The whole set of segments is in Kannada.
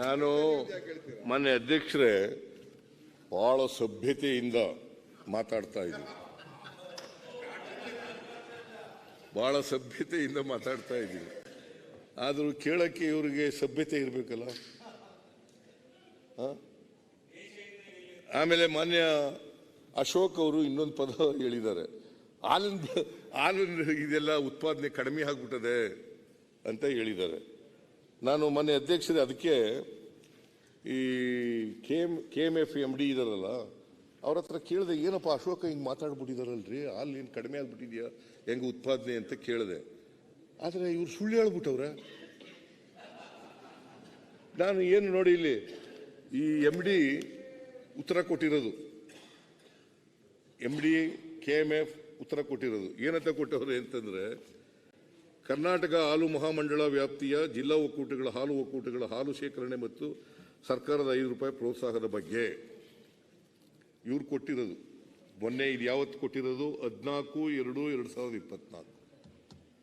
ನಾನು ಮೊನ್ನೆ ಅಧ್ಯಕ್ಷರೇ ಬಹಳ ಸಭ್ಯತೆಯಿಂದ ಮಾತಾಡ್ತಾ ಇದ್ದೀನಿ. ಬಹಳ ಸಭ್ಯತೆಯಿಂದ ಮಾತಾಡ್ತಾ ಇದ್ದೀನಿ. ಆದರೂ ಕೇಳಕ್ಕೆ ಇವರಿಗೆ ಸಭ್ಯತೆ ಇರಬೇಕಲ್ಲ? ಆಮೇಲೆ ಮಾನ್ಯ ಅಶೋಕ್ ಅವರು ಇನ್ನೊಂದು ಪದ ಹೇಳಿದ್ದಾರೆ. ಹಾಲಿನ ಹಾಲಿನ ಇದೆಲ್ಲ ಉತ್ಪಾದನೆ ಕಡಿಮೆ ಆಗ್ಬಿಟ್ಟದೆ ಅಂತ ಹೇಳಿದ್ದಾರೆ. ನಾನು ಮೊನ್ನೆ ಅಧ್ಯಕ್ಷರೇ, ಅದಕ್ಕೆ ಈ K M K M F M D ಇದಾರಲ್ಲ, ಅವ್ರ ಹತ್ರ ಕೇಳಿದೆ, ಏನಪ್ಪ ಅಶೋಕ ಹಿಂಗೆ ಮಾತಾಡ್ಬಿಟ್ಟಿದಾರಲ್ರಿ, ಅಲ್ಲಿ ಏನು ಕಡಿಮೆ ಆಗ್ಬಿಟ್ಟಿದ್ಯಾ, ಹೆಂಗೆ ಉತ್ಪಾದನೆ ಅಂತ ಕೇಳಿದೆ. ಆದರೆ ಇವ್ರು ಸುಳ್ಳು ಹೇಳ್ಬಿಟ್ಟವ್ರೆ. ನಾನು ಏನು ನೋಡಿ ಇಲ್ಲಿ, ಈ ಎಂ ಡಿ ಉತ್ತರ ಕೊಟ್ಟಿರೋದು. M D, K M F ಉತ್ತರ ಕೊಟ್ಟಿರೋದು. ಏನಂತ ಕೊಟ್ಟವ್ರೆ ಅಂತಂದ್ರೆ ಕರ್ನಾಟಕ ಹಾಲು ಮಹಾಮಂಡಳ ವ್ಯಾಪ್ತಿಯ ಜಿಲ್ಲಾ ಒಕ್ಕೂಟಗಳ ಹಾಲು ಒಕ್ಕೂಟಗಳ ಹಾಲು ಶೇಖರಣೆ ಮತ್ತು ಸರ್ಕಾರದ ಐದು ರೂಪಾಯಿ ಪ್ರೋತ್ಸಾಹದ ಬಗ್ಗೆ ಇವ್ರು ಕೊಟ್ಟಿರೋದು. ಮೊನ್ನೆ ಇದು ಯಾವತ್ತು ಕೊಟ್ಟಿರೋದು? ಹದಿನಾಲ್ಕು, ಎರಡು ಎರಡು ಸಾವಿರದ ಇಪ್ಪತ್ನಾಲ್ಕು.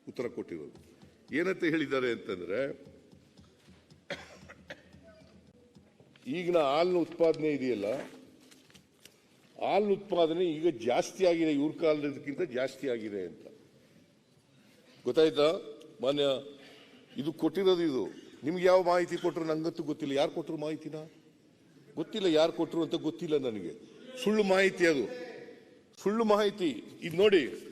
ಉತ್ತರ ಕೊಟ್ಟಿರೋದು. ಏನಂತ ಹೇಳಿದ್ದಾರೆ ಅಂತಂದರೆ, ಈಗಿನ ಹಾಲಿನ ಉತ್ಪಾದನೆ ಇದೆಯಲ್ಲ, ಹಾಲಿನ ಉತ್ಪಾದನೆ ಈಗ ಜಾಸ್ತಿ ಆಗಿದೆ, ಇವ್ರ ಕಾಲದಕ್ಕಿಂತ ಜಾಸ್ತಿ ಆಗಿದೆ ಅಂತ. ಗೊತ್ತಾಯ್ತಾ? ಮಾನ್ಯ, ಇದು ಕೊಟ್ಟಿರೋದು ಇದು. ನಿಮ್ಗೆ ಯಾವ ಮಾಹಿತಿ ಕೊಟ್ಟರು ನಂಗಂತೂ ಗೊತ್ತಿಲ್ಲ. ಯಾರು ಕೊಟ್ಟರು ಮಾಹಿತಿನ? ಗೊತ್ತಿಲ್ಲ ಯಾರು ಕೊಟ್ಟರು ಅಂತ ಗೊತ್ತಿಲ್ಲ ನನಗೆ. ಸುಳ್ಳು ಮಾಹಿತಿ ಅದು. ಸುಳ್ಳು ಮಾಹಿತಿ. ಇದು ನೋಡಿ.